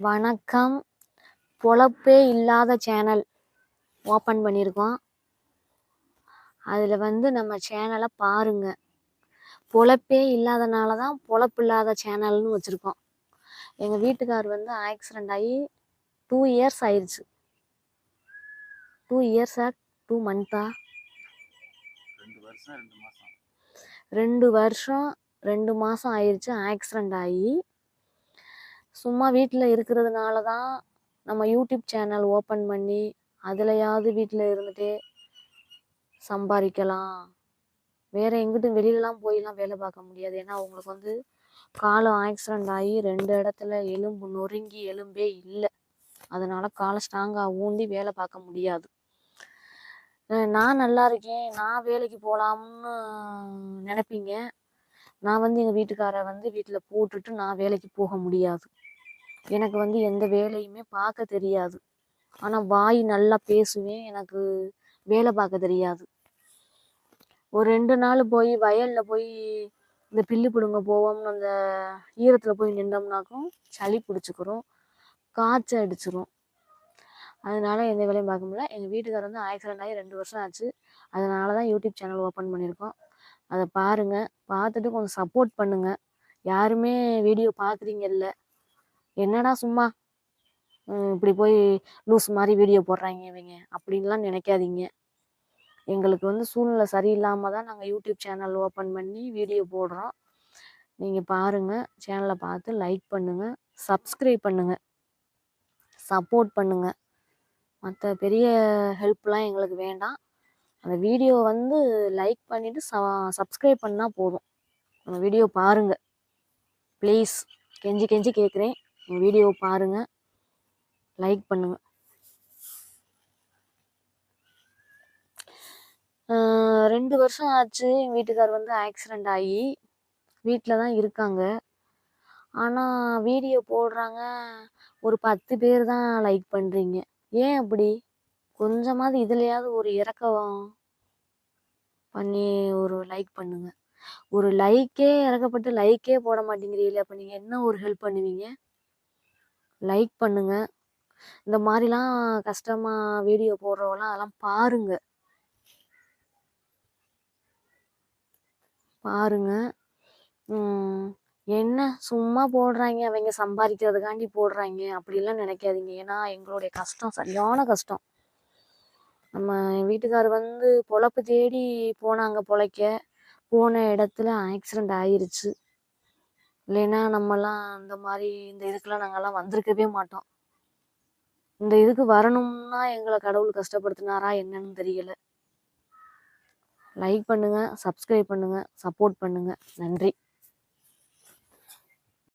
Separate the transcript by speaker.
Speaker 1: வணக்கம். பொழப்பே இல்லாத channel open பண்ணியிருக்கோம் அதில் வந்து நம்ம சேனலை பாருங்க. பொழப்பே இல்லாதனால தான் பொழப்பு இல்லாத சேனல்னு வச்சுருக்கோம். எங்கள் வீட்டுக்கார் வந்து ஆக்சிடெண்ட் ஆகி டூ இயர்ஸ் ஆயிடுச்சு டூ இயர்ஸா டூ மந்த்தா
Speaker 2: ரெண்டு வருஷம் ரெண்டு
Speaker 1: மாதம் ஆயிடுச்சு ஆக்சிடெண்ட் ஆகி. சும்மா வீட்டில் இருக்கிறதுனால தான் நம்ம யூடியூப் சேனல் ஓப்பன் பண்ணி அதுலையாவது வீட்டில் இருந்துகிட்டே சம்பாதிக்கலாம் வேறு எங்கிட்டும் வெளியிலலாம் போயெலாம் வேலை பார்க்க முடியாது. ஏன்னா அவங்களுக்கு வந்து காலம் ஆக்சிடெண்ட் ஆகி ரெண்டு இடத்துல எலும்பு நொறுங்கி எலும்பே இல்லை. அதனால் காலை ஸ்ட்ராங்காக ஊண்டி வேலை பார்க்க முடியாது. நான் நல்லா இருக்கேன். நான் வேலைக்கு போகலாம்னு நினைப்பீங்க? நான் வந்து எங்கள் வீட்டுக்காரை வந்து வீட்டில் போட்டுட்டு நான் வேலைக்கு போக முடியாது. எனக்கு வந்து எந்த வேலையுமே பார்க்க தெரியாது. ஆனால் வாய் நல்லா பேசுவேன் எனக்கு வேலை பார்க்க தெரியாது. ஒரு ரெண்டு நாள் போய் வயலில் போய் இந்த பில்லு பிடுங்க போவோம்னு அந்த ஈரத்தில் போய் நின்றோம்னாக்கும் சளி பிடிச்சிக்கிறோம் காய்ச்சல் அடிச்சிரும். அதனால எந்த வேலையும் பார்க்க முடியல. எங்கள் வீட்டுக்காரர் வந்து ஆக்சிடென்ட் ஆகி ரெண்டு வருஷம் ஆச்சு. அதனால தான் யூடியூப் சேனல் ஓப்பன் பண்ணியிருக்கோம். அதை பாருங்கள் பார்த்துட்டு கொஞ்சம் சப்போர்ட் பண்ணுங்கள் யாருமே வீடியோ பார்க்குறீங்கல்ல என்னடா சும்மா இப்படி போய் லூஸ் மாதிரி வீடியோ போடுறாங்க இவங்க. அப்படின்லாம் நினைக்காதீங்க. எங்களுக்கு வந்து சூழ்நிலை சரியில்லாமல் தான் நாங்கள் யூடியூப் சேனல் ஓப்பன் பண்ணி வீடியோ போடுறோம். நீங்கள் பாருங்கள் சேனலை பார்த்து லைக் பண்ணுங்கள் சப்ஸ்கிரைப் பண்ணுங்கள் சப்போர்ட் பண்ணுங்கள் மற்ற பெரிய ஹெல்ப்லாம் எங்களுக்கு வேண்டாம். அந்த வீடியோ வந்து லைக் பண்ணிவிட்டு ச சப்ஸ்கிரைப் பண்ணால் போதும். அந்த வீடியோ பாருங்கள் ப்ளீஸ் கெஞ்சி கெஞ்சி கேட்குறேன் வீடியோ பாருங்கள் லைக் பண்ணுங்கள் ரெண்டு வருஷம் ஆச்சு. எங்கள் வீட்டுக்கார் வந்து ஆக்சிடெண்ட் ஆகி. வீட்டில் தான் இருக்காங்க. ஆனால் வீடியோ போடுறாங்க. ஒரு பத்து பேர் தான் லைக் பண்ணுறீங்க ஏன் அப்படி? கொஞ்சமாவது இதுலையாவது ஒரு இறக்கம் பண்ணி ஒரு லைக் பண்ணுங்க. ஒரு லைக்கே இறக்கப்பட்டு லைக்கே போட மாட்டேங்கிறீங்களே அப்போ நீங்கள் என்ன ஒரு ஹெல்ப் பண்ணுவீங்க? லைக் பண்ணுங்க. இந்த மாதிரிலாம் கஷ்டமாக வீடியோ போடுறவங்களாம் அதெல்லாம் பாருங்க. பாருங்க. என்ன சும்மா போடுறாங்க அவங்க சம்பாதிக்கிறதுக்காண்டி போடுறாங்க அப்படிலாம் நினைக்காதீங்க. ஏன்னா எங்களுடைய கஷ்டம் சரியான கஷ்டம். நம்ம என் வீட்டுக்கார் வந்து பொழப்பு தேடி போனாங்க பொழைக்க. போன இடத்துல ஆக்சிடெண்ட் ஆயிருச்சு. இல்லைன்னா நம்மலாம் இந்த மாதிரி இந்த இதுக்கெல்லாம் நாங்கள்லாம் வந்திருக்கவே மாட்டோம். இந்த இதுக்கு வரணும்னா எங்களை கடவுள் கஷ்டப்படுத்தினாரா என்னன்னு தெரியல. லைக் பண்ணுங்கள் சப்ஸ்கிரைப் பண்ணுங்கள் சப்போர்ட் பண்ணுங்கள் நன்றி.